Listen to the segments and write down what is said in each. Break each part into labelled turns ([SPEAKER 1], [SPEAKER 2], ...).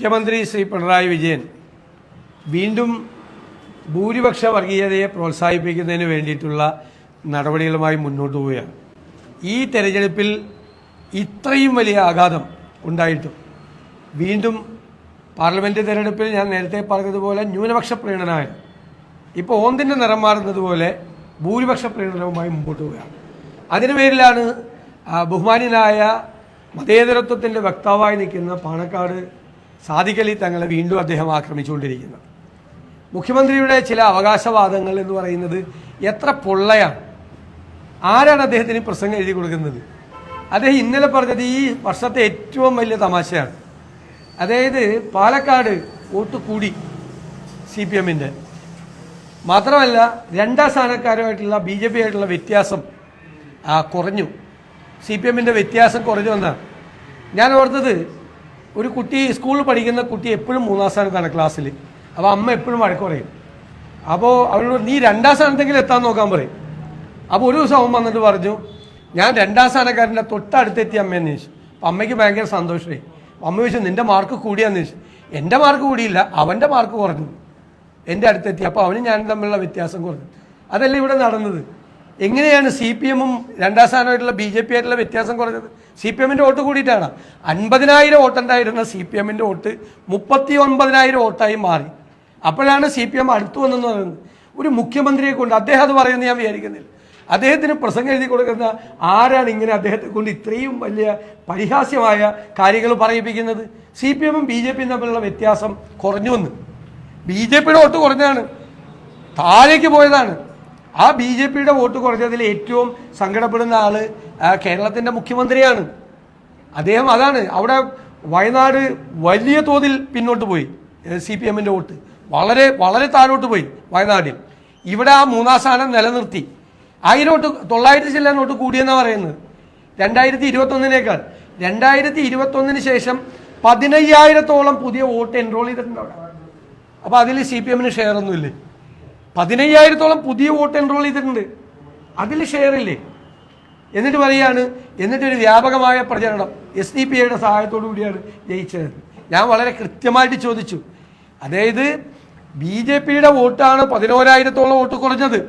[SPEAKER 1] മുഖ്യമന്ത്രി ശ്രീ പിണറായി വിജയൻ വീണ്ടും ഭൂരിപക്ഷ വർഗീയതയെ പ്രോത്സാഹിപ്പിക്കുന്നതിന് വേണ്ടിയിട്ടുള്ള നടപടികളുമായി മുന്നോട്ട് പോവുകയാണ്. ഈ തെരഞ്ഞെടുപ്പിൽ ഇത്രയും വലിയ ആഘാതം ഉണ്ടായിട്ടും വീണ്ടും പാർലമെന്റ് തെരഞ്ഞെടുപ്പിൽ ഞാൻ നേരത്തെ പറഞ്ഞതുപോലെ ന്യൂനപക്ഷ പ്രീണനായ ഇപ്പോൾ ഓന്തിന്റെ നിറം മാറുന്നത് പോലെ ഭൂരിപക്ഷ പ്രീണനവുമായി മുമ്പോട്ട് പോവുകയാണ്. അതിന് പേരിലാണ് ആ, മതേതരത്വത്തിന്റെ വക്താവായി നിൽക്കുന്ന പാണക്കാട് സാദിഖലി തങ്ങളെ വീണ്ടും അദ്ദേഹം ആക്രമിച്ചുകൊണ്ടിരിക്കുന്നത് മുഖ്യമന്ത്രിയുടെ ചില അവകാശവാദങ്ങൾ എന്ന് പറയുന്നത് എത്ര പൊള്ളയാണ്. ആരാണ് അദ്ദേഹത്തിന് പ്രസംഗം എഴുതി കൊടുക്കുന്നത്? അദ്ദേഹം ഇന്നലെ പറഞ്ഞത് ഈ വർഷത്തെ ഏറ്റവും വലിയ തമാശയാണ്. അതായത് പാലക്കാട് വോട്ട് കൂടി സി പി എമ്മിന്റെ മാത്രമല്ല രണ്ടാം സ്ഥാനക്കാരുമായിട്ടുള്ള ബി ജെ പി ആയിട്ടുള്ള വ്യത്യാസം കുറഞ്ഞു. സി പി എമ്മിന്റെ വ്യത്യാസം കുറഞ്ഞു എന്നാണ് ഞാൻ ഓർത്തത് ഒരു കുട്ടി സ്കൂളിൽ പഠിക്കുന്ന കുട്ടി എപ്പോഴും മൂന്നാം സ്ഥാനത്താണ് ക്ലാസ്സിൽ. അപ്പോൾ അമ്മ എപ്പോഴും വഴക്ക് പറയും. അപ്പോൾ അവരോട് നീ രണ്ടാം സ്ഥാനത്തെങ്കിലും എത്താൻ നോക്കാൻ പറയും. അപ്പോൾ ഒരു ദിവസം അവൻ വന്നിട്ട് പറഞ്ഞു ഞാൻ രണ്ടാം സ്ഥാനക്കാരന്റെ തൊട്ടടുത്തെത്തി അമ്മയെന്ന് ചോദിച്ചു. അപ്പം അമ്മയ്ക്ക് ഭയങ്കര സന്തോഷമായി. അമ്മ ചോദിച്ചു നിന്റെ മാർക്ക് കൂടിയാന്ന് ചോദിച്ചു. എന്റെ മാർക്ക് കൂടിയില്ല അവന്റെ മാർക്ക് കുറഞ്ഞു. എന്റെ അടുത്തെത്തി. അപ്പോൾ അവനും ഞാനും തമ്മിലുള്ള വ്യത്യാസം കുറഞ്ഞു. അതല്ല ഇവിടെ നടന്നത്? എങ്ങനെയാണ് സി പി എമ്മും രണ്ടാം സ്ഥാനമായിട്ടുള്ള ബി ജെ പി ആയിട്ടുള്ള വ്യത്യാസം കുറഞ്ഞത്? സി പി എമ്മിന്റെ വോട്ട് കൂടിയിട്ടാണ്. അൻപതിനായിരം വോട്ടുണ്ടായിരുന്ന സി പി എമ്മിന്റെ വോട്ട് മുപ്പത്തി ഒൻപതിനായിരം വോട്ടായി മാറി. അപ്പോഴാണ് സി പി എം അടുത്തു വന്നെന്ന് പറയുന്നത്. ഒരു മുഖ്യമന്ത്രിയെ കൊണ്ട് അദ്ദേഹം അത് പറയുന്നത് ഞാൻ വിചാരിക്കുന്നില്ല. അദ്ദേഹത്തിന് പ്രസംഗം എഴുതി കൊടുക്കുന്ന ആരാണ് ഇങ്ങനെ അദ്ദേഹത്തെ കൊണ്ട് ഇത്രയും വലിയ പരിഹാസ്യമായ കാര്യങ്ങൾ പറയിപ്പിക്കുന്നത്? സി പി എമ്മും ബി ജെ പിയും തമ്മിലുള്ള വ്യത്യാസം കുറഞ്ഞു വന്ന്. ബി ജെ പിയുടെ വോട്ട് കുറഞ്ഞാണ് താഴേക്ക് പോയതാണ്. ആ ബി ജെ പിയുടെ വോട്ട് കുറഞ്ഞതിൽ ഏറ്റവും സങ്കടപ്പെടുന്ന ആൾ കേരളത്തിന്റെ മുഖ്യമന്ത്രിയാണ്. അദ്ദേഹം അതാണ്. അവിടെ വയനാട് വലിയ തോതിൽ പിന്നോട്ട് പോയി സി പി എമ്മിന്റെ വോട്ട്. വളരെ വളരെ താഴോട്ട് പോയി വയനാട്ടിൽ ഇവിടെ ആ മൂന്നാം സ്ഥാനം നിലനിർത്തി. ആയിരം വോട്ട് തൊള്ളായിരത്തി ചില്ലാൻ വോട്ട് കൂടിയെന്നാണ് പറയുന്നത്. രണ്ടായിരത്തി ഇരുപത്തൊന്നിനേക്കാൾ രണ്ടായിരത്തി ഇരുപത്തൊന്നിന് ശേഷം പതിനയ്യായിരത്തോളം പുതിയ വോട്ട് എൻറോൾ ചെയ്തിട്ടുണ്ട് അവിടെ. അപ്പോൾ അതിൽ സി പി എമ്മിന് ഷെയർ ഒന്നുമില്ലേ? പതിനയ്യായിരത്തോളം പുതിയ വോട്ട് എൻറോൾ ചെയ്തിട്ടുണ്ട്. അതിൽ ഷെയർ ഇല്ലേ? എന്നിട്ട് പറയാണ് എന്നിട്ടൊരു വ്യാപകമായ പ്രചരണം എസ് ഡി പി ഐയുടെ സഹായത്തോടു കൂടിയാണ് ജയിച്ചത്. ഞാൻ വളരെ കൃത്യമായിട്ട് ചോദിച്ചു. അതായത് ബി ജെ പിയുടെ വോട്ടാണ് പതിനോരായിരത്തോളം വോട്ട് കുറഞ്ഞത്.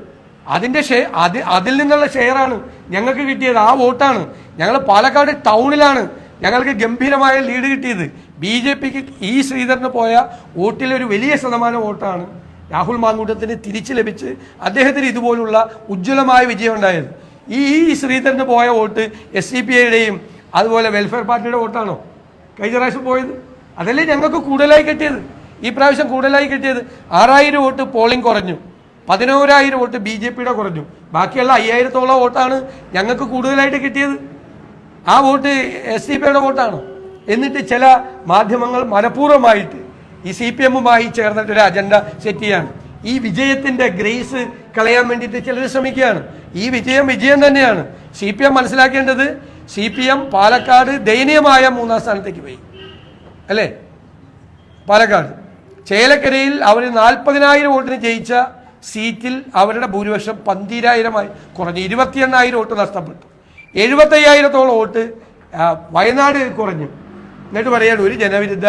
[SPEAKER 1] അതിന്റെ ഷെയർ അത് അതിൽ നിന്നുള്ള ഷെയറാണ് ഞങ്ങൾക്ക് കിട്ടിയത്. ആ വോട്ടാണ്. ഞങ്ങൾ പാലക്കാട് ടൗണിലാണ് ഞങ്ങൾക്ക് ഗംഭീരമായ ലീഡ് കിട്ടിയത്. ബി ജെ പിക്ക് ഈ ശ്രീധരന് പോയ വോട്ടിൽ ഒരു വലിയ ശതമാനം വോട്ടാണ് രാഹുൽ മാങ്കൂട്ടത്തിന് തിരിച്ചു ലഭിച്ച് അദ്ദേഹത്തിന് ഇതുപോലുള്ള ഉജ്ജ്വലമായ വിജയം ഉണ്ടായത് ഈ ശ്രീധരന് പോയ വോട്ട് എസ് സി പി ഐയുടെയും അതുപോലെ വെൽഫെയർ പാർട്ടിയുടെ വോട്ടാണോ? കഴിഞ്ഞ പ്രാവശ്യം പോയത്. അതല്ലേ ഞങ്ങൾക്ക് കൂടുതലായി കിട്ടിയത്. ഈ പ്രാവശ്യം കൂടുതലായി കിട്ടിയത് ആറായിരം വോട്ട് പോളിംഗ് കുറഞ്ഞു. പതിനോരായിരം വോട്ട് ബി ജെ പിയുടെ കുറഞ്ഞു. ബാക്കിയുള്ള അയ്യായിരത്തോളം വോട്ടാണ് ഞങ്ങൾക്ക് കൂടുതലായിട്ട് കിട്ടിയത്. ആ വോട്ട് എസ് സി പിയുടെ വോട്ടാണോ? എന്നിട്ട് ചില മാധ്യമങ്ങൾ മനഃപൂർവമായിട്ട് ഈ സി പി എമ്മുമായി ചേർന്നിട്ട് ഒരു അജണ്ട സെറ്റ് ചെയ്യാണ്. ഈ വിജയത്തിന്റെ ഗ്രേസ് കളയാൻ വേണ്ടിയിട്ട് ചിലർ ശ്രമിക്കുകയാണ്. ഈ വിജയം വിജയം തന്നെയാണ്. സി പി എം മനസ്സിലാക്കേണ്ടത് സി പി എം പാലക്കാട് ദയനീയമായ മൂന്നാം സ്ഥാനത്തേക്ക് പോയി. അല്ലേ? പാലക്കാട്. ചേലക്കരയിൽ അവർ നാൽപ്പതിനായിരം വോട്ടിന് ജയിച്ച സീറ്റിൽ അവരുടെ ഭൂരിപക്ഷം പന്തിരായിരമായി കുറഞ്ഞു ഇരുപത്തി എണ്ണായിരം വോട്ട് നഷ്ടപ്പെട്ടു. എഴുപത്തയ്യായിരത്തോളം വോട്ട് വയനാട് കുറഞ്ഞു. എന്നിട്ട് പറയാണ് ഒരു ജനവിരുദ്ധ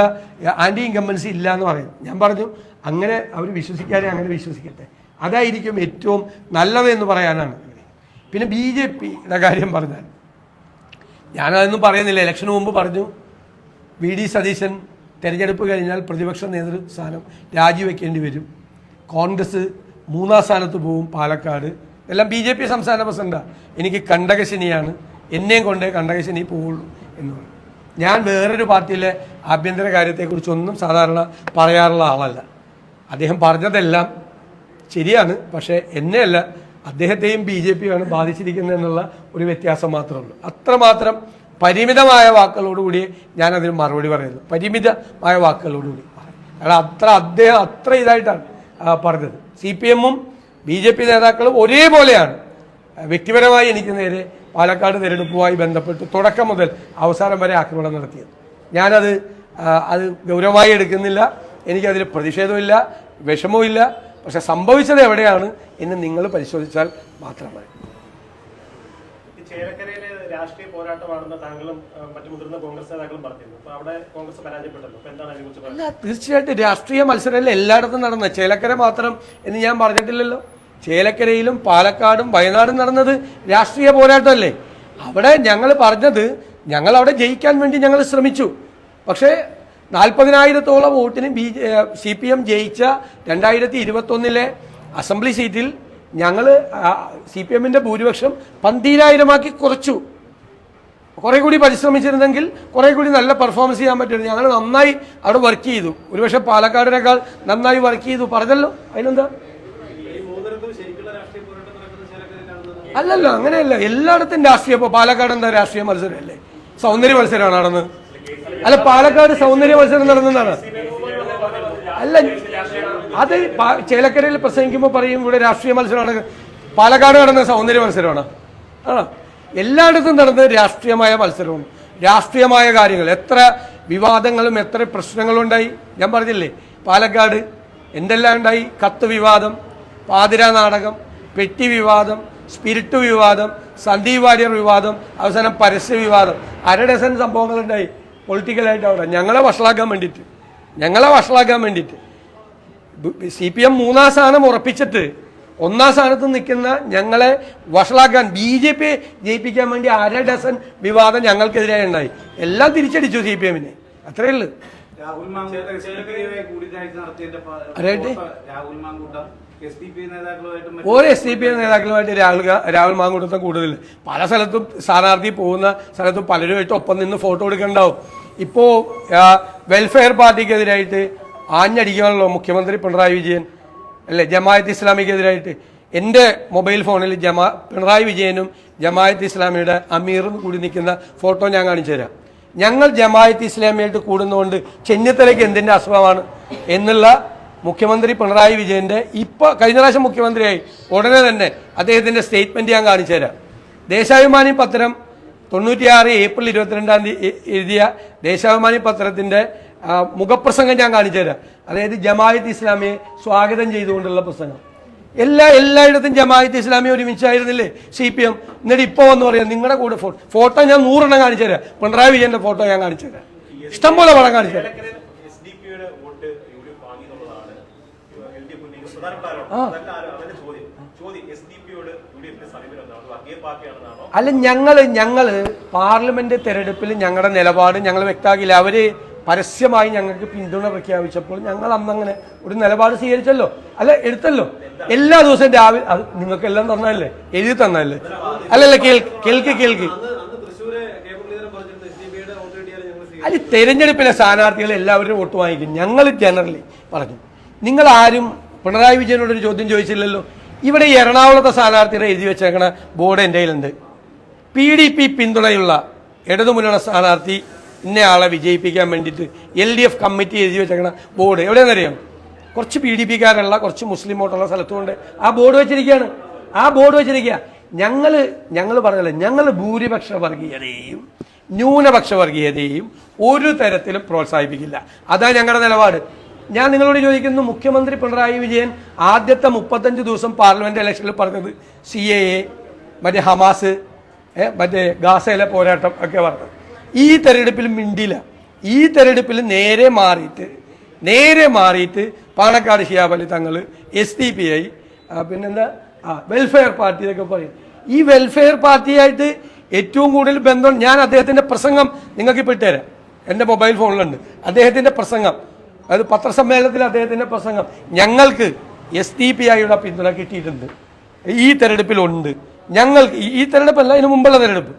[SPEAKER 1] ആന്റി ഇൻകമ്പൻസി ഇല്ല എന്ന് പറയും. ഞാൻ പറഞ്ഞു അങ്ങനെ അവർ വിശ്വസിക്കാതെ അങ്ങനെ വിശ്വസിക്കട്ടെ. അതായിരിക്കും ഏറ്റവും നല്ലത് എന്ന് പറയാനാണ്. പിന്നെ ബി ജെ പിയുടെ കാര്യം പറഞ്ഞാൽ ഞാനതൊന്നും പറയുന്നില്ല. ഇലക്ഷന് മുമ്പ് പറഞ്ഞു വി ഡി സതീശൻ തെരഞ്ഞെടുപ്പ് കഴിഞ്ഞാൽ പ്രതിപക്ഷ നേതൃസ്ഥാനം രാജിവെക്കേണ്ടി വരും. കോൺഗ്രസ് മൂന്നാം സ്ഥാനത്ത് പോവും പാലക്കാട്. എല്ലാം ബി ജെ പി സംസ്ഥാന പ്രസിഡന്റാണ് എനിക്ക് കണ്ടകശനിയാണ്. എന്നെയും കൊണ്ടേ കണ്ടകശനി പോവുള്ളൂ എന്ന് പറഞ്ഞു. ഞാൻ വേറൊരു പാർട്ടിയിലെ ആഭ്യന്തര കാര്യത്തെക്കുറിച്ചൊന്നും സാധാരണ പറയാറുള്ള ആളല്ല. അദ്ദേഹം പറഞ്ഞതെല്ലാം ശരിയാണ് പക്ഷേ എന്നെയല്ല അദ്ദേഹത്തെയും ബി ജെ പിയാണ് ബാധിച്ചിരിക്കുന്നത് എന്നുള്ള ഒരു വ്യത്യാസം മാത്രമേ ഉള്ളൂ അത്രമാത്രം പരിമിതമായ വാക്കുകളോടുകൂടി ഞാൻ അതിന് മറുപടി പറയുന്നു. പരിമിതമായ വാക്കുകളോടുകൂടി. കാരണം അത്ര അദ്ദേഹം അത്ര ഇതായിട്ടാണ് പറഞ്ഞത്. സി പി എമ്മും ബി ജെ പി നേതാക്കളും ഒരേപോലെയാണ്. വ്യക്തിപരമായി എനിക്ക് നേരെ പാലക്കാട് തിരഞ്ഞെടുപ്പുമായി ബന്ധപ്പെട്ട് തുടക്കം മുതൽ അവസാനം വരെ ആക്രമണം നടത്തിയത്. ഞാനത് അത് ഗൗരവമായി എടുക്കുന്നില്ല. എനിക്കതിൽ പ്രതിഷേധമില്ല വിഷമവുമില്ല. പക്ഷെ സംഭവിച്ചത് എവിടെയാണ് എന്ന് നിങ്ങൾ പരിശോധിച്ചാൽ മാത്രം മതി
[SPEAKER 2] ഈ ചേലക്കരയിലെ രാഷ്ട്രീയ പോരാട്ടമാണെന്ന് താങ്കളും മറ്റു മുതിർന്ന കോൺഗ്രസ് നേതാക്കളും പറഞ്ഞിരുന്നു. അപ്പൊ അവിടെ കോൺഗ്രസ് പരാജയപ്പെട്ടല്ലോ. എന്താണ് അതിനെക്കുറിച്ച്
[SPEAKER 1] തീർച്ചയായിട്ടും രാഷ്ട്രീയ മത്സരമല്ല എല്ലായിടത്തും നടന്ന ചേലക്കര മാത്രം എന്ന് ഞാൻ പറഞ്ഞിട്ടില്ലല്ലോ. ചേലക്കരയിലും പാലക്കാടും വയനാടും നടന്നത് രാഷ്ട്രീയ പോരാട്ടമല്ലേ? അവിടെ ഞങ്ങൾ പറഞ്ഞത് ഞങ്ങൾ അവിടെ ജയിക്കാൻ വേണ്ടി ഞങ്ങൾ ശ്രമിച്ചു. പക്ഷേ നാൽപ്പതിനായിരത്തോളം വോട്ടിന് ബി സി പി എം ജയിച്ച രണ്ടായിരത്തി ഇരുപത്തൊന്നിലെ അസംബ്ലി സീറ്റിൽ ഞങ്ങൾ സി പി എമ്മിന്റെ ഭൂരിപക്ഷം പന്തീരായിരമാക്കി കുറച്ചു. കുറെ കൂടി പരിശ്രമിച്ചിരുന്നെങ്കിൽ കുറെ കൂടി നല്ല പെർഫോമൻസ് ചെയ്യാൻ പറ്റുന്നു ഞങ്ങൾ നന്നായി അവിടെ വർക്ക് ചെയ്തു. ഒരുപക്ഷെ പാലക്കാടിനേക്കാൾ നന്നായി വർക്ക് ചെയ്തു. പറഞ്ഞല്ലോ? അതിനെന്താ? അല്ലല്ലോ അങ്ങനെയല്ല. എല്ലായിടത്തും രാഷ്ട്രീയ ഇപ്പൊ പാലക്കാട് എന്താ രാഷ്ട്രീയ മത്സരമല്ലേ? സൗന്ദര്യ മത്സരമാണ് നടന്ന് അല്ല പാലക്കാട് സൗന്ദര്യ മത്സരം നടന്നതാണ് അല്ല അത് ചേലക്കരയിൽ പ്രസംഗിക്കുമ്പോൾ പറയും ഇവിടെ രാഷ്ട്രീയ മത്സരമാണ്. പാലക്കാട് നടന്ന സൗന്ദര്യ മത്സരമാണ്. ആണോ? എല്ലായിടത്തും നടന്നത് രാഷ്ട്രീയമായ മത്സരവും രാഷ്ട്രീയമായ കാര്യങ്ങൾ. എത്ര വിവാദങ്ങളും എത്ര പ്രശ്നങ്ങളും ഉണ്ടായി? ഞാൻ പറഞ്ഞില്ലേ പാലക്കാട് എന്തെല്ലാം ഉണ്ടായി? കത്ത് വിവാദം പാതിര നാടകം പെട്ടി വിവാദം സ്പിരിറ്റ് വിവാദം സന്ദീപ് വാര്യർ വിവാദം അവസാനം പരസ്യ വിവാദം. അര ഡസൻ സംഭവങ്ങളുണ്ടായി പൊളിറ്റിക്കലായിട്ട് അവിടെ. ഞങ്ങളെ വഷളാക്കാൻ വേണ്ടിയിട്ട്. ഞങ്ങളെ വഷളാക്കാൻ വേണ്ടിയിട്ട്. സി പി എം മൂന്നാം സ്ഥാനം ഉറപ്പിച്ചിട്ട് ഒന്നാം സ്ഥാനത്ത് നിൽക്കുന്ന ഞങ്ങളെ വഷളാക്കാൻ ബി ജെ പി ജയിപ്പിക്കാൻ വേണ്ടി അര ഡസൻ വിവാദം ഞങ്ങൾക്കെതിരെ ഉണ്ടായി. എല്ലാം തിരിച്ചടിച്ചു സി പി എമ്മിനെ. അത്രയേ ഉള്ളൂ
[SPEAKER 3] Rahul Mankoottam. Mankoottam S D P നേതാക്കളുമായിട്ടും
[SPEAKER 1] Rahul Rahul മാങ്കൂട്ടത്തെ കൂടുതൽ പല സ്ഥലത്തും സ്ഥാനാർത്ഥി പോകുന്ന സ്ഥലത്തും പലരുമായിട്ട് ഒപ്പം നിന്ന് ഫോട്ടോ എടുക്കണ്ടാവും. ഇപ്പോൾ വെൽഫെയർ പാർട്ടിക്കെതിരായിട്ട് ആഞ്ഞടിക്കുകയാണല്ലോ മുഖ്യമന്ത്രി പിണറായി വിജയൻ അല്ലേ ജമായത്ത് ഇസ്ലാമിക്കെതിരായിട്ട് എന്റെ മൊബൈൽ ഫോണിൽ ജമാ പിണറായി വിജയനും ജമായത്ത് ഇസ്ലാമിയുടെ അമീറും കൂടി നിൽക്കുന്ന ഫോട്ടോ ഞാൻ കാണിച്ചു തരാം. ഞങ്ങൾ ജമായത്ത് ഇസ്ലാമിയായിട്ട് കൂടുന്നതുകൊണ്ട് ചെന്നിത്തലയ്ക്ക് എന്തിന്റെ അസുഖമാണ് എന്നുള്ള മുഖ്യമന്ത്രി പിണറായി വിജയന്റെ ഇപ്പൊ കഴിഞ്ഞ പ്രാവശ്യം മുഖ്യമന്ത്രിയായി ഉടനെ തന്നെ അദ്ദേഹത്തിന്റെ സ്റ്റേറ്റ്മെന്റ് ഞാൻ കാണിച്ചു തരാം. ദേശാഭിമാനി പത്രം തൊണ്ണൂറ്റിയാറ് ഏപ്രിൽ ഇരുപത്തിരണ്ടാം തീയതി എഴുതിയ ദേശാഭിമാനി പത്രത്തിന്റെ മുഖപ്രസംഗം ഞാൻ കാണിച്ചു തരാം. അതായത് ജമായത്ത് ഇസ്ലാമിയെ സ്വാഗതം ചെയ്തുകൊണ്ടുള്ള പ്രസംഗം. എല്ലാ എല്ലായിടത്തും Jamaat Islami ഒരുമിച്ചായിരുന്നില്ലേ? C P M. എന്നിട്ട് ഇപ്പോൾ വന്ന് പറയാം നിങ്ങളുടെ കൂടെ ഫോട്ടോ ഫോട്ടോ ഞാൻ നൂറെണ്ണം കാണിച്ചു തരാം. പിണറായി വിജയന്റെ ഫോട്ടോ ഞാൻ കാണിച്ചു തരാം. ഇഷ്ടംപോലെ പടം കാണിച്ചു തരാം
[SPEAKER 2] എസ് ഡി പിയുടെ വോട്ട് യു ഡി എഫ് വാങ്ങി എന്നുള്ളതാണ് എൽ ഡി എഫ് പ്രധാനപ്പെട്ട ആരോപണം അതല്ല ആരോ- അതല്ല ചോദ്യം ചോദ്യം എസ് ഡി പിയോട് യു ഡി എഫിന്റെ സമീപനം എന്താണ് വർഗീയ പാർട്ടിയാണെന്നാണോ
[SPEAKER 1] അല്ല ഞങ്ങൾ ഞങ്ങൾ പാർലമെന്റ് തെരഞ്ഞെടുപ്പിൽ ഞങ്ങളുടെ നിലപാട് ഞങ്ങൾ വ്യക്തമാക്കില്ല അവർ പരസ്യമായി ഞങ്ങൾക്ക് പിന്തുണ പ്രഖ്യാപിച്ചപ്പോൾ ഞങ്ങൾ അന്നങ്ങനെ ഒരു നിലപാട് സ്വീകരിച്ചല്ലോ. അല്ല എടുത്തല്ലോ. എല്ലാ ദിവസവും രാവിലെ അത് നിങ്ങൾക്ക് എല്ലാം തന്നതല്ലേ എഴുതി തന്നല്ലേ അല്ലല്ല കേൾക്ക് കേൾക്ക്. അല്ല തെരഞ്ഞെടുപ്പിലെ സ്ഥാനാർത്ഥികൾ എല്ലാവരും വോട്ട് വാങ്ങിക്കും. ഞങ്ങൾ ജനറലി പറഞ്ഞു. നിങ്ങൾ ആരും പിണറായി വിജയനോട് ഒരു ചോദ്യം ചോദിച്ചില്ലല്ലോ. ഇവിടെ ഈ എറണാകുളത്തെ സ്ഥാനാർത്ഥിയുടെ എഴുതി വെച്ചേക്കണ ബോർഡ് എന്റെ കയ്യിലുണ്ട്. പി ഡി പി പിന്തുണയുള്ള ഇടതുമുന്നണ സ്ഥാനാർത്ഥി ഇന്നയാളെ വിജയിപ്പിക്കാൻ വേണ്ടിയിട്ട് എൽ ഡി എഫ് കമ്മിറ്റി എഴുതി വെച്ചേക്കണ ബോർഡ് എവിടെയെന്നറിയാം കുറച്ച് പി ഡി പിക്കാരുള്ള കുറച്ച് മുസ്ലിം വോട്ടുള്ള സ്ഥലത്തുകൊണ്ട് ആ ബോർഡ് വെച്ചിരിക്കുകയാണ്. ആ ബോർഡ് വെച്ചിരിക്കുക. ഞങ്ങൾ ഞങ്ങൾ പറഞ്ഞല്ലോ ഞങ്ങൾ ഭൂരിപക്ഷ വർഗീയതയെയും ന്യൂനപക്ഷ വർഗീയതയെയും ഒരു തരത്തിലും പ്രോത്സാഹിപ്പിക്കില്ല. അതാണ് ഞങ്ങളുടെ നിലപാട്. ഞാൻ നിങ്ങളോട് ചോദിക്കുന്നു മുഖ്യമന്ത്രി പിണറായി വിജയൻ ആദ്യത്തെ മുപ്പത്തഞ്ച് ദിവസം പാർലമെന്റ് ഇലക്ഷനിൽ പറഞ്ഞത് സി എ എ മറ്റേ ഹമാസ് മറ്റേ ഗാസയിലെ പോരാട്ടം ഒക്കെ പറഞ്ഞത്. ഈ തെരഞ്ഞെടുപ്പിൽ മിണ്ടില്ല. ഈ തെരഞ്ഞെടുപ്പിൽ നേരെ മാറിയിട്ട് നേരെ മാറിയിട്ട് പാണക്കാട് ഷിയാബലി തങ്ങൾ എസ് ഡി പി ഐ പിന്നെന്താ? ആ വെൽഫെയർ പാർട്ടി എന്നൊക്കെ പറയും. ഈ വെൽഫെയർ പാർട്ടിയായിട്ട് ഏറ്റവും കൂടുതൽ ബന്ധം ഞാൻ അദ്ദേഹത്തിന്റെ പ്രസംഗം നിങ്ങൾക്ക് ഇപ്പോൾ ഇട്ടുതരാം. എന്റെ മൊബൈൽ ഫോണിലുണ്ട്. അദ്ദേഹത്തിന്റെ പ്രസംഗം. അതായത് പത്രസമ്മേളനത്തിൽ അദ്ദേഹത്തിന്റെ പ്രസംഗം. ഞങ്ങൾക്ക് എസ് ഡി പി ഐയുടെ പിന്തുണ കിട്ടിയിട്ടുണ്ട്. ഈ തെരഞ്ഞെടുപ്പിലുണ്ട്. ഞങ്ങൾക്ക് ഈ- തെരഞ്ഞെടുപ്പല്ല ഇതിനു മുമ്പുള്ള തെരഞ്ഞെടുപ്പ്.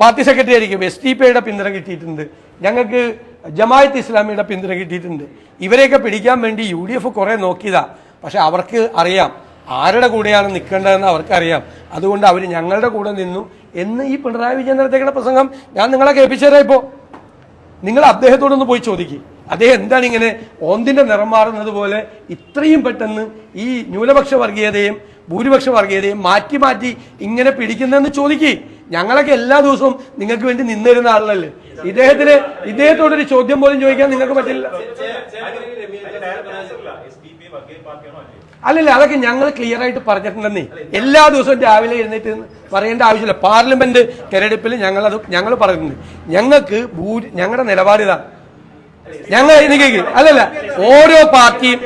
[SPEAKER 1] പാർട്ടി സെക്രട്ടറി ആയിരിക്കും. എസ് ഡി പി ഐയുടെ പിന്തുണ കിട്ടിയിട്ടുണ്ട്. ഞങ്ങൾക്ക് ജമായത്ത് ഇസ്ലാമിയുടെ പിന്തുണ കിട്ടിയിട്ടുണ്ട്. ഇവരെയൊക്കെ പിടിക്കാൻ വേണ്ടി യു ഡി എഫ് കുറെ നോക്കിയതാ. പക്ഷെ അവർക്ക് അറിയാം. ആരുടെ കൂടെയാണ് നിൽക്കേണ്ടതെന്ന് അവർക്കറിയാം. അതുകൊണ്ട് അവർ ഞങ്ങളുടെ കൂടെ നിന്നു. എന്ന് ഈ പിണറായി വിജയൻ നടത്തേക്കുന്ന പ്രസംഗം ഞാൻ നിങ്ങളെ കേൾപ്പിച്ചുതരാം ഇപ്പോൾ നിങ്ങൾ അദ്ദേഹത്തോടൊന്ന് പോയി ചോദിക്കുക അദ്ദേഹം എന്താണ് ഇങ്ങനെ ഓന്തിന്റെ നിറം മാറുന്നത് പോലെ ഇത്രയും പെട്ടെന്ന് ഈ ന്യൂനപക്ഷ വർഗീയതയും ഭൂരിപക്ഷ വർഗീയതയും മാറ്റി മാറ്റി ഇങ്ങനെ പിടിക്കുന്നതെന്ന് ചോദിക്കുക ഞങ്ങളൊക്കെ എല്ലാ ദിവസവും നിങ്ങൾക്ക് വേണ്ടി നിന്നിരുന്ന ആളല്ലേ? ഇദ്ദേഹത്തിന് ഇദ്ദേഹത്തോടൊരു ചോദ്യം പോലും ചോദിക്കാൻ നിങ്ങൾക്ക് പറ്റില്ല. അല്ലല്ല അതൊക്കെ ഞങ്ങൾ ക്ലിയർ ആയിട്ട് പറഞ്ഞിട്ടുണ്ടെന്നേ. എല്ലാ ദിവസവും രാവിലെ എഴുന്നേറ്റ് പറയേണ്ട ആവശ്യമില്ല. പാർലമെന്റ് തെരഞ്ഞെടുപ്പിൽ ഞങ്ങൾ അത് ഞങ്ങൾ പറഞ്ഞിട്ടുണ്ട് ഞങ്ങൾക്ക് ഭൂരി ഞങ്ങളുടെ നിലപാട് ഇതാണ്. ഞങ്ങൾ എനിക്ക് അല്ലല്ല ഓരോ പാർട്ടിയും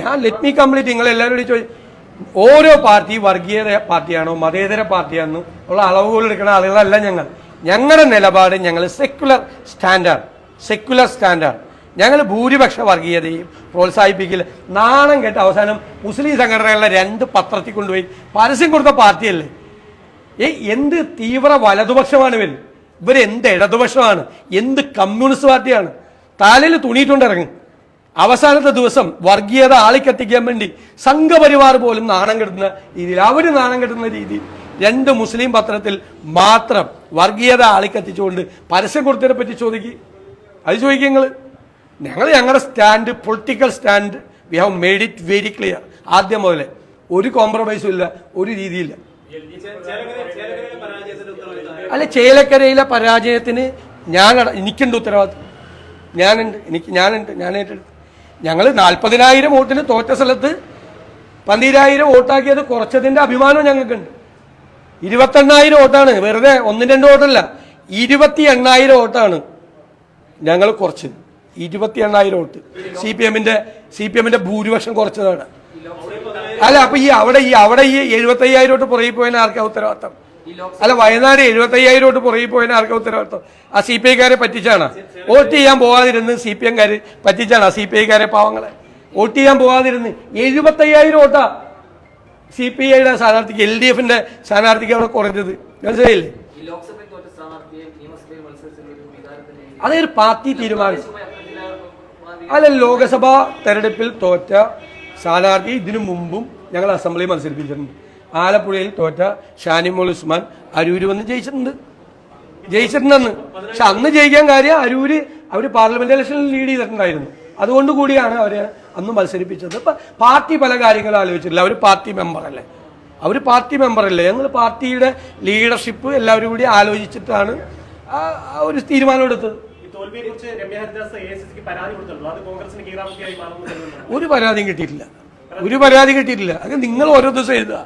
[SPEAKER 1] ഞാൻ ലെറ്റ് മീ കംപ്ലീറ്റ് നിങ്ങൾ എല്ലാവരോടും ചോദിച്ചു ഓരോ പാർട്ടി വർഗീയ പാർട്ടിയാണോ മതേതര പാർട്ടിയാണോ ഉള്ള അളവുകൾ എടുക്കുന്ന ആളുകളല്ല ഞങ്ങൾ. ഞങ്ങളുടെ നിലപാട് ഞങ്ങൾ സെക്യുലർ സ്റ്റാൻഡേർഡ് സെക്യുലർ സ്റ്റാൻഡേർഡ് ഞങ്ങൾ ഭൂരിപക്ഷ വർഗീയതയും പ്രോത്സാഹിപ്പിക്കില്ല നാണം കേട്ട അവസാനം മുസ്ലിം സംഘടനകളുടെ രണ്ട് പത്രത്തിൽ കൊണ്ടുപോയി പരസ്യം കൊടുത്ത പാർട്ടിയല്ലേ? ഏ എന്ത് തീവ്ര വലതുപക്ഷമാണ് ഇവർ എന്ത് ഇടതുപക്ഷമാണ്? എന്ത് കമ്മ്യൂണിസ്റ്റ് പാർട്ടിയാണ്? താലയിൽ തുണിയിട്ടുണ്ട് ഇറങ്ങും. അവസാനത്തെ ദിവസം വർഗീയത ആളിക്കത്തിക്കാൻ വേണ്ടി സംഘപരിവാർ പോലും നാണം കെട്ടുന്ന രീതിയിൽ അവർ നാണം കെട്ടുന്ന രീതിയിൽ രണ്ട് മുസ്ലിം പത്രത്തിൽ മാത്രം വർഗീയത ആളിക്കത്തിച്ചുകൊണ്ട് പരസ്യം കൊടുത്തതിനെ പറ്റി ചോദിക്കുക അത് ചോദിക്കുക നിങ്ങൾ ഞങ്ങൾ ഞങ്ങളുടെ stand political stand we have made it very clear. ആദ്യം മുതലേ ഒരു കോംപ്രമൈസും ഇല്ല ഒരു രീതിയില്ല അല്ല ചേലക്കരയിലെ പരാജയത്തിന് ഞാൻ എനിക്കുണ്ട് ഉത്തരവാദിത്വം. ഞാനുണ്ട് എനിക്ക് ഞാനുണ്ട് ഞാൻ ഞങ്ങൾ നാൽപ്പതിനായിരം വോട്ടിന് തോറ്റ സ്ഥലത്ത് പന്തിരായിരം വോട്ടാക്കിയത് കുറച്ചതിന്റെ അഭിമാനം ഞങ്ങൾക്കുണ്ട്. ഇരുപത്തെണ്ണായിരം വോട്ടാണ് വെറുതെ ഒന്നും രണ്ട് വോട്ടല്ല ഇരുപത്തി എണ്ണായിരം വോട്ടാണ് ഞങ്ങൾ കുറച്ചത്. ഇരുപത്തി എണ്ണായിരം വോട്ട്. സി പി എമ്മിന്റെ സി പി എമ്മിന്റെ ഭൂരിപക്ഷം കുറച്ചതാണ്. അല്ല അപ്പൊ ഈ അവിടെ ഈ അവിടെ ഈ എഴുപത്തി അയ്യായിരം വോട്ട് പുറകെ പോയതിന് ആർക്കാ ഉത്തരവാദിത്തം? അല്ല വയനാട് എഴുപത്തി അയ്യായിരം വോട്ട് പുറകെ പോയതിന് ആർക്കും ഉത്തരവാദിത്വം? ആ സി പി ഐക്കാരെ പറ്റിച്ചാണ്. വോട്ട് ചെയ്യാൻ പോകാതിരുന്ന് സി പി എംകാര് പറ്റിച്ചാണ് ആ സി പി ഐക്കാരെ പാവങ്ങളെ. വോട്ട് ചെയ്യാൻ പോകാതിരുന്ന് എഴുപത്തി അയ്യായിരം വോട്ടാ സി പി ഐയുടെ സ്ഥാനാർത്ഥിക്ക് എൽ ഡി എഫിന്റെ സ്ഥാനാർത്ഥിക്ക് അവിടെ കുറഞ്ഞത്. മനസ്സിലായില്ലേ? അതൊരു പാർട്ടി തീരുമാനം. അല്ല ലോകസഭാ തെരഞ്ഞെടുപ്പിൽ തോറ്റ സ്ഥാനാർത്ഥി ഇതിനു മുമ്പും ഞങ്ങൾ അസംബ്ലി മത്സരിപ്പിച്ചിട്ടുണ്ട്. ആലപ്പുഴയിൽ തോറ്റ ഷാനിമോൾ ഉസ്മാൻ അരൂര് വന്ന് ജയിച്ചിട്ടുണ്ട്. ജയിച്ചിട്ടുണ്ടെന്ന്. പക്ഷെ അന്ന് ജയിക്കാൻ കാര്യം അരൂര് അവർ പാർലമെന്റ് ഇലക്ഷനിൽ ലീഡ് ചെയ്തിട്ടുണ്ടായിരുന്നു. അതുകൊണ്ട് കൂടിയാണ് അവരെ അന്ന് മത്സരിപ്പിച്ചത്. ഇപ്പൊ പാർട്ടി പല കാര്യങ്ങളും ആലോചിച്ചിട്ടില്ല. അവർ പാർട്ടി മെമ്പറല്ലേ അവർ പാർട്ടി മെമ്പറല്ലേ ഞങ്ങൾ പാർട്ടിയുടെ ലീഡർഷിപ്പ് എല്ലാവരും കൂടി ആലോചിച്ചിട്ടാണ് ഒരു തീരുമാനം എടുത്തത്.
[SPEAKER 2] ഈ തോൽവിയെ കുറിച്ച് രമ്യ ഹരിദാസ് എ പരാതി കൊടുത്തിട്ടുണ്ടോ? അത് കോൺഗ്രസിന് കീറാമുട്ടിയായി മാറുന്നു
[SPEAKER 1] ഒരു പരാതിയും കിട്ടിയിട്ടില്ല. ഒരു പരാതി കിട്ടിയിട്ടില്ല. അത് നിങ്ങൾ ഓരോ ദിവസം എഴുതുക.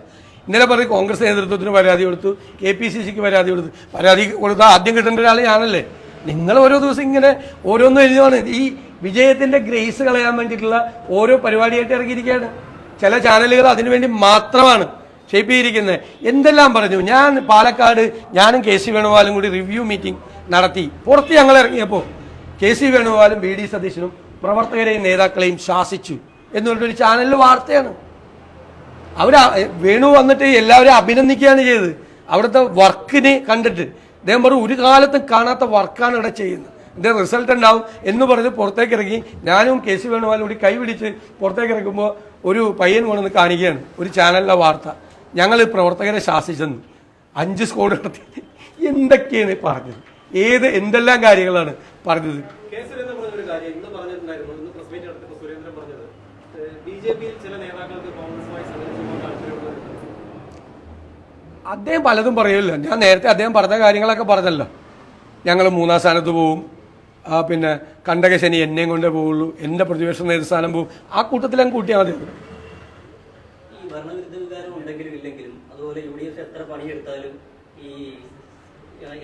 [SPEAKER 1] ഇന്നലെ പറയും കോൺഗ്രസ് നേതൃത്വത്തിന് പരാതി കൊടുത്തു കെ പി സി സിക്ക് പരാതി കൊടുത്തു. പരാതി കൊടുത്താൽ ആദ്യം കിട്ടേണ്ട ഒരാൾ ഞാനല്ലേ നിങ്ങൾ ഓരോ ദിവസം ഇങ്ങനെ ഓരോന്നും എഴുതുകയാണ് ഈ വിജയത്തിന്റെ ഗ്രേസ് കളയാൻ വേണ്ടിയിട്ടുള്ള ഓരോ പരിപാടിയായിട്ട് ഇറങ്ങിയിരിക്കുകയാണ്. ചില ചാനലുകൾ അതിനുവേണ്ടി മാത്രമാണ് ഷേപ്പ് എന്തെല്ലാം പറഞ്ഞു? ഞാൻ പാലക്കാട് ഞാനും കെ സി വേണുപാലും കൂടി റിവ്യൂ മീറ്റിംഗ് നടത്തി. പുറത്ത് ഞങ്ങൾ ഇറങ്ങിയപ്പോൾ കെ സി വേണുപാലും ബി ഡി സതീശനും പ്രവർത്തകരെയും നേതാക്കളെയും ശാസിച്ചു എന്ന് എന്നുള്ളൊരു ചാനലിൽ വാർത്തയാണ്. അവർ വേണു വന്നിട്ട് എല്ലാവരും അഭിനന്ദിക്കുകയാണ് ചെയ്തത്. അവിടുത്തെ വർക്കിനെ കണ്ടിട്ട്. അദ്ദേഹം പറഞ്ഞു ഒരു കാലത്തും കാണാത്ത വർക്കാണ് ഇവിടെ ചെയ്യുന്നത്. ഇതിന്റെ റിസൾട്ട് ഉണ്ടാവും. എന്ന് പറഞ്ഞ് പുറത്തേക്ക് ഇറങ്ങി. ഞാനും കെ സി വേണുമാലും കൂടി കൈപിടിച്ച് പുറത്തേക്ക് ഇറങ്ങുമ്പോൾ ഒരു പയ്യൻ കൊണ്ടുവന്ന് കാണിക്കുകയാണ്. ഒരു ചാനലിലെ വാർത്ത. ഞങ്ങൾ പ്രവർത്തകരെ ശാസിച്ചെന്ന്. അഞ്ച് സ്കോഡ് നടത്തി എന്തൊക്കെയാണ് പറഞ്ഞത്? ഏത് എന്തെല്ലാം കാര്യങ്ങളാണ് പറഞ്ഞത്? അദ്ദേഹം പലതും പറയുമല്ലോ ഞാൻ നേരത്തെ അദ്ദേഹം പറഞ്ഞ കാര്യങ്ങളൊക്കെ പറഞ്ഞല്ലോ. ഞങ്ങൾ മൂന്നാം സ്ഥാനത്ത് പോവും. പിന്നെ കണ്ടകശനി എന്നെയും കൊണ്ടേ പോവുള്ളൂ. എന്റെ പ്രതിപക്ഷ നേതൃസ്ഥാനം പോവും. ആ കൂട്ടത്തിൽ അങ്ങ് കൂട്ടിയാൽ മതി.
[SPEAKER 4] ഈ ഭരണവിരുദ്ധ വികാരം ഉണ്ടെങ്കിലും ഇല്ലെങ്കിലും അതുപോലെ യു ഡി എഫ് എത്ര പണിയെടുത്താലും ഈ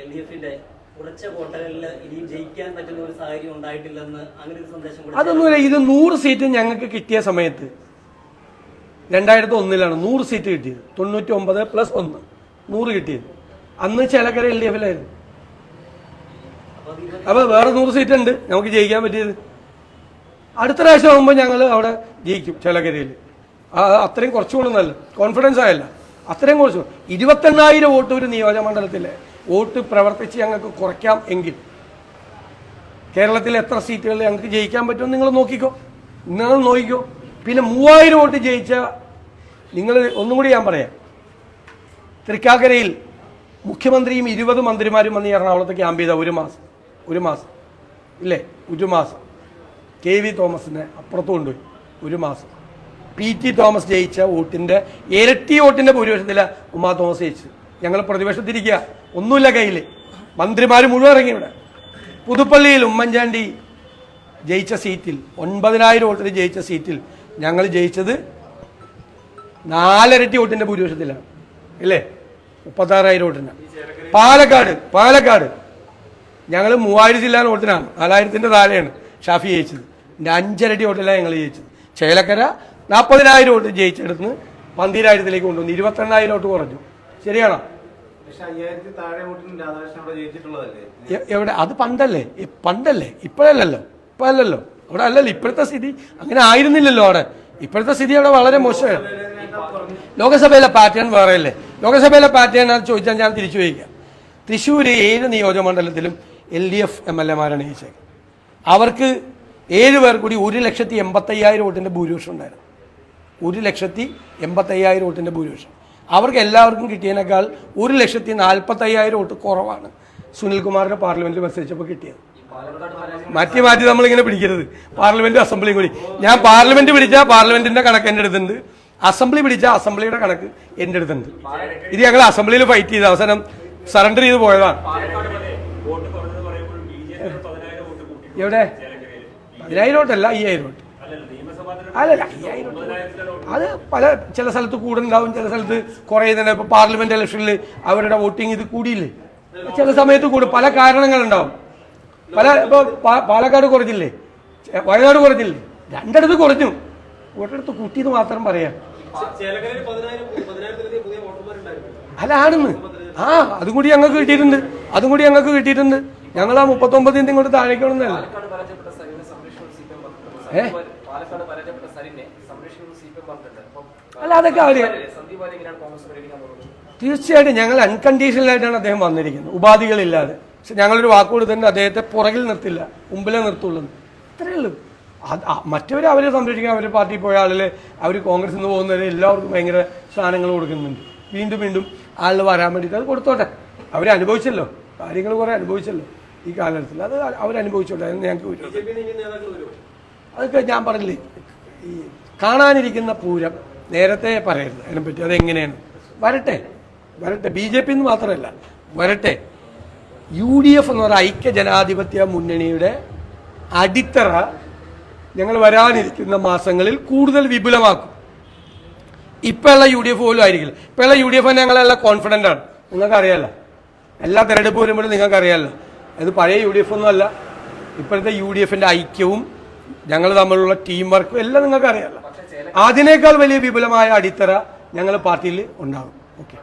[SPEAKER 4] എൽ ഡി എഫിന്റെ ഉറച്ച കോട്ടകളിൽ ഇനിയും ജയിക്കാൻ പറ്റുന്ന ഒരു സാഹചര്യം ഉണ്ടായിട്ടില്ലെന്ന് അങ്ങനെ ഒരു സന്ദേശം കൂടെ
[SPEAKER 1] അതൊന്നുമില്ല. ഇത് നൂറ് സീറ്റ് ഞങ്ങൾക്ക് കിട്ടിയ സമയത്ത് രണ്ടായിരത്തി ഒന്നിലാണ് നൂറ് സീറ്റ് കിട്ടിയത്. തൊണ്ണൂറ്റി ഒമ്പത് പ്ലസ് ഒന്ന്. നൂറ് കിട്ടിയത് അന്ന് ചിലക്കര എൽ ഡി എഫിലായിരുന്നു
[SPEAKER 4] അപ്പൊ
[SPEAKER 1] വേറെ നൂറ് സീറ്റ് ഉണ്ട് നമുക്ക് ജയിക്കാൻ പറ്റിയത്. അടുത്ത പ്രാവശ്യം ആകുമ്പോൾ ഞങ്ങൾ അവിടെ ജയിക്കും ചിലക്കരയിൽ. അത്രയും കുറച്ചുകൂടെ നല്ല കോൺഫിഡൻസ് ആയല്ല. അത്രയും കുറച്ചു. ഇരുപത്തെണ്ണായിരം വോട്ട് ഒരു നിയോജകമണ്ഡലത്തിലെ വോട്ട് പ്രവർത്തിച്ച് ഞങ്ങൾക്ക് കുറയ്ക്കാം എങ്കിൽ കേരളത്തിൽ എത്ര സീറ്റുകൾ ഞങ്ങൾക്ക് ജയിക്കാൻ പറ്റുമെന്ന് നിങ്ങൾ നോക്കിക്കോ. നിങ്ങൾ നോക്കിക്കോ. പിന്നെ മൂവായിരം വോട്ട് ജയിച്ച നിങ്ങൾ ഒന്നും കൂടി ഞാൻ പറയാം. തൃക്കാക്കരയിൽ മുഖ്യമന്ത്രിയും ഇരുപത് മന്ത്രിമാരും വന്ന് എറണാകുളത്ത് ക്യാമ്പ് ചെയ്ത ഒരു മാസം. ഒരു മാസം. ഇല്ലേ? ഒരു മാസം. കെ വി തോമസിനെ അപ്പുറത്ത് കൊണ്ടുപോയി. ഒരു മാസം. പി ടി തോമസ് ജയിച്ച വോട്ടിന്റെ ഇരട്ടി വോട്ടിന്റെ ഭൂരിപക്ഷത്തില ഉമാ തോമസ് ജയിച്ചു ഞങ്ങൾ പ്രതിപക്ഷത്തിരിക്കുക ഒന്നുമില്ല കയ്യിൽ മന്ത്രിമാർ മുഴുവൻ ഇറങ്ങി ഇവിടെ. പുതുപ്പള്ളിയിൽ ഉമ്മൻചാണ്ടി ജയിച്ച സീറ്റിൽ ഒൻപതിനായിരം വോട്ടിൽ ജയിച്ച സീറ്റിൽ ഞങ്ങൾ ജയിച്ചത് നാലരട്ടി വോട്ടിന്റെ ഭൂരിപക്ഷത്തിലാണ്. ഇല്ലേ? മുപ്പത്താറായിരം വോട്ടിന്. പാലക്കാട് പാലക്കാട്. ഞങ്ങൾ മൂവായിരം ജില്ലാ വോട്ടിനാണ്. നാലായിരത്തിന്റെ താഴെയാണ് ഷാഫി ജയിച്ചത്. എന്റെ അഞ്ചരട്ടി വോട്ടിലാണ് ഞങ്ങൾ ജയിച്ചത്. ചേലക്കര നാൽപ്പതിനായിരം വോട്ട് ജയിച്ചെടുത്ത് പന്തിരായിരത്തിലേക്ക് കൊണ്ടുവന്നു. ഇരുപത്തെണ്ണായിരം വോട്ട് കുറഞ്ഞു. ശരിയാണോ? എവിടെ? അത് പണ്ടല്ലേ? പണ്ടല്ലേ? ഇപ്പോഴല്ലല്ലോ? ഇപ്പോഴല്ലല്ലോ? അവിടെ അല്ലല്ലോ? ഇപ്പോഴത്തെ സ്ഥിതി. അങ്ങനെ ആയിരുന്നില്ലല്ലോ അവിടെ. ഇപ്പോഴത്തെ സ്ഥിതി അവിടെ വളരെ മോശമാണ്. ലോകസഭയിലെ പാറ്റേൺ വേറെയല്ലേ ലോകസഭയിലെ പാറ്റേൺ അത് ചോദിച്ചാൽ ഞാൻ തിരിച്ചു വയ്ക്കാം തൃശ്ശൂർ ഏഴ് നിയോജകമണ്ഡലത്തിലും L D F M L എമാരാണ് ജയിച്ചത്. അവർക്ക് ഏഴ് പേർ കൂടി ഒരു ലക്ഷത്തി എൺപത്തയ്യായിരം വോട്ടിന്റെ ഭൂരിപക്ഷം ഉണ്ടായിരുന്നു. ഒരു ലക്ഷത്തി എൺപത്തയ്യായിരം വോട്ടിന്റെ ഭൂരിപക്ഷം. അവർക്ക് എല്ലാവർക്കും കിട്ടിയതിനേക്കാൾ ഒരു ലക്ഷത്തി നാൽപ്പത്തയ്യായിരം വോട്ട് കുറവാണ് സുനിൽകുമാറിന്റെ പാർലമെന്റിൽ മത്സരിച്ചപ്പോൾ കിട്ടിയത്. മാറ്റി മാറ്റി നമ്മളിങ്ങനെ പിടിക്കരുത്. പാർലമെന്റ് അസംബ്ലിയും കൂടി. ഞാൻ പാർലമെന്റ് പിടിച്ചാൽ പാർലമെന്റിന്റെ കണക്ക് എന്റെ അടുത്തുണ്ട്. അസംബ്ലി പിടിച്ച അസംബ്ലിയുടെ കണക്ക് എന്റെ അടുത്തുണ്ട്. ഇത് ഞങ്ങൾ അസംബ്ലിയിൽ ഫൈറ്റ് ചെയ്ത അവസാനം സറണ്ടർ ചെയ്ത് പോയതാണ്. എവിടെ? പതിനായിരം വോട്ടല്ല അയ്യായിരം വോട്ട്.
[SPEAKER 2] അല്ലല്ല
[SPEAKER 1] അയ്യായിരം അത് പല ചില സ്ഥലത്ത് കൂടുണ്ടാവും ചില സ്ഥലത്ത് കുറേ തന്നെ. പാർലമെന്റ് ഇലക്ഷനിൽ അവരുടെ വോട്ടിംഗ് ഇത് കൂടിയില്ലേ? ചില സമയത്ത് കൂടും. പല കാരണങ്ങളുണ്ടാവും. പല ഇപ്പൊ പാലക്കാട് കുറഞ്ഞില്ലേ? വയനാട് കുറഞ്ഞില്ലേ? രണ്ടിടത്ത് കുറഞ്ഞു. ഒരിടത്ത് കൂട്ടിയത് മാത്രം പറയാം. അല്ല ആണെന്ന്. ആ അതും കൂടി ഞങ്ങൾക്ക് കിട്ടിയിട്ടുണ്ട്. അതും കൂടി ഞങ്ങൾക്ക് കിട്ടിയിട്ടുണ്ട്. ഞങ്ങൾ ആ മുപ്പത്തൊമ്പതിന് ഇങ്ങോട്ട് താഴേക്കണമെന്നല്ല ഏ? അല്ല അതൊക്കെ
[SPEAKER 5] അവർ
[SPEAKER 1] തീർച്ചയായിട്ടും ഞങ്ങൾ അൺകണ്ടീഷണൽ ആയിട്ടാണ് അദ്ദേഹം വന്നിരിക്കുന്നത്. ഉപാധികളില്ലാതെ. പക്ഷെ ഞങ്ങളൊരു വാക്കുകൊടുത്തന്നെ തന്നെ അദ്ദേഹത്തെ പുറകിൽ നിർത്തില്ല. മുമ്പിലേ നിർത്തുള്ളൂ. ഇത്രയേ ഉള്ളൂ. മറ്റവരെ അവരെ സംരക്ഷിക്കാൻ അവരെ പാർട്ടി പോയ ആളിൽ അവർ കോൺഗ്രസ് നിന്ന് പോകുന്നവരെ എല്ലാവർക്കും ഭയങ്കര സ്ഥാനങ്ങൾ കൊടുക്കുന്നുണ്ട്. വീണ്ടും വീണ്ടും ആളിൽ വരാൻ വേണ്ടിയിട്ട് അത് കൊടുത്തോട്ടെ. അവരെ അനുഭവിച്ചല്ലോ. കാര്യങ്ങൾ കുറെ അനുഭവിച്ചല്ലോ ഈ കാലഘട്ടത്തിൽ. അത് അവരനുഭവിച്ചോട്ടെ അതിന് ഞങ്ങൾക്ക്
[SPEAKER 3] വരുമോ?
[SPEAKER 1] അതൊക്കെ ഞാൻ പറഞ്ഞില്ലേ. ഈ കാണാനിരിക്കുന്ന പൂരം നേരത്തെ പറയരുത്. അതിനെപ്പറ്റി അതെങ്ങനെയാണ് വരട്ടെ. വരട്ടെ. ബി ജെ പി എന്ന് മാത്രമല്ല. വരട്ടെ. യു ഡി എഫ് എന്ന് പറയുന്ന ഐക്യ ജനാധിപത്യ മുന്നണിയുടെ അടിത്തറ ഞങ്ങൾ വരാനിരിക്കുന്ന മാസങ്ങളിൽ കൂടുതൽ വിപുലമാക്കും. ഇപ്പോഴുള്ള യു ഡി എഫ് പോലും ആയിരിക്കില്ല. ഇപ്പോഴുള്ള യു ഡി എഫ് ഞങ്ങളെല്ലാം കോൺഫിഡന്റ് ആണ്. നിങ്ങൾക്കറിയാമല്ലോ എല്ലാ തെരഞ്ഞെടുപ്പ് വരുമ്പോഴും നിങ്ങൾക്കറിയാമല്ലോ അത് പഴയ യു ഡി എഫ് ഒന്നും അല്ല. ഇപ്പോഴത്തെ യു ഡി എഫിന്റെ ഐക്യവും ഞങ്ങൾ തമ്മിലുള്ള ടീം വർക്കും എല്ലാം നിങ്ങൾക്കറിയാമല്ലോ അതിനേക്കാൾ വലിയ വിപുലമായ അടിത്തറ ഞങ്ങൾ പാർട്ടിയിൽ ഉണ്ടാകും. ഓക്കെ